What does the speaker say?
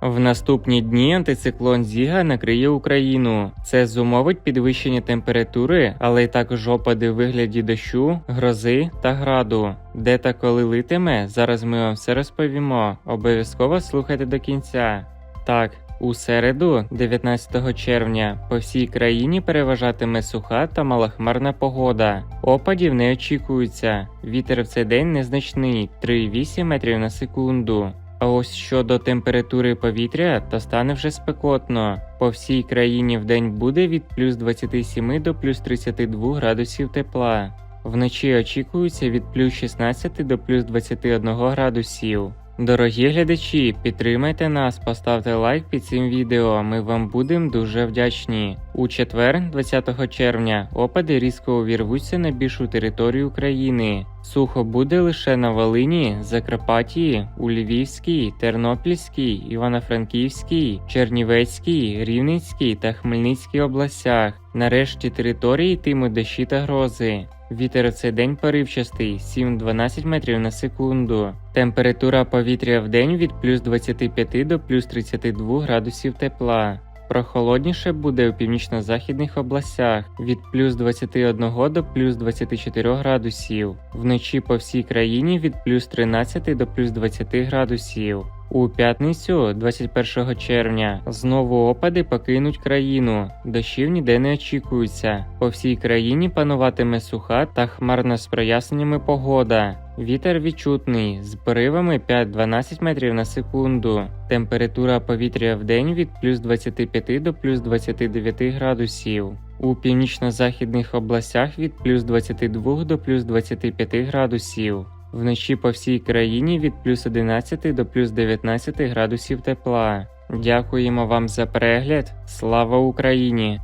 В наступні дні антициклон Зіга накриє Україну. Це зумовить підвищення температури, але й також опади в вигляді дощу, грози та граду. Де та коли литиме, зараз ми вам все розповімо. Обов'язково слухайте до кінця. Так, у середу, 19 червня, по всій країні переважатиме суха та малохмарна погода. Опадів не очікується. Вітер в цей день незначний 3,8 метрів на секунду. А ось щодо температури повітря, то стане вже спекотно. По всій країні в день буде від плюс 27 до плюс 32 градусів тепла. Вночі очікується від плюс 16 до плюс 21 градусів. Дорогі глядачі, підтримайте нас, поставте лайк під цим відео. Ми вам будемо дуже вдячні. У четвер, 20 червня, опади різко увірвуться на більшу територію України. Сухо буде лише на Волині, Закарпатті, у Львівській, Тернопільській, Івано-Франківській, Чернівецькій, Рівненській та Хмельницькій областях. Нарешті території йтимуть дощі та грози. Вітер в цей день поривчастий 7-12 метрів на секунду. Температура повітря в день від плюс 25 до плюс 32 градусів тепла. Прохолодніше буде у північно-західних областях від плюс 21 до плюс 24 градусів. Вночі по всій країні від плюс 13 до плюс 20 градусів. У п'ятницю, 21 червня, знову опади покинуть країну. Дощів ніде не очікується. По всій країні пануватиме суха та хмарна з проясненнями погода. Вітер відчутний з поривами 5-12 метрів на секунду. Температура повітря в день від плюс 25 до плюс 29 градусів. У північно-західних областях від плюс 22 до плюс 25 градусів. Вночі по всій країні від плюс 11 до плюс 19 градусів тепла. Дякуємо вам за перегляд. Слава Україні!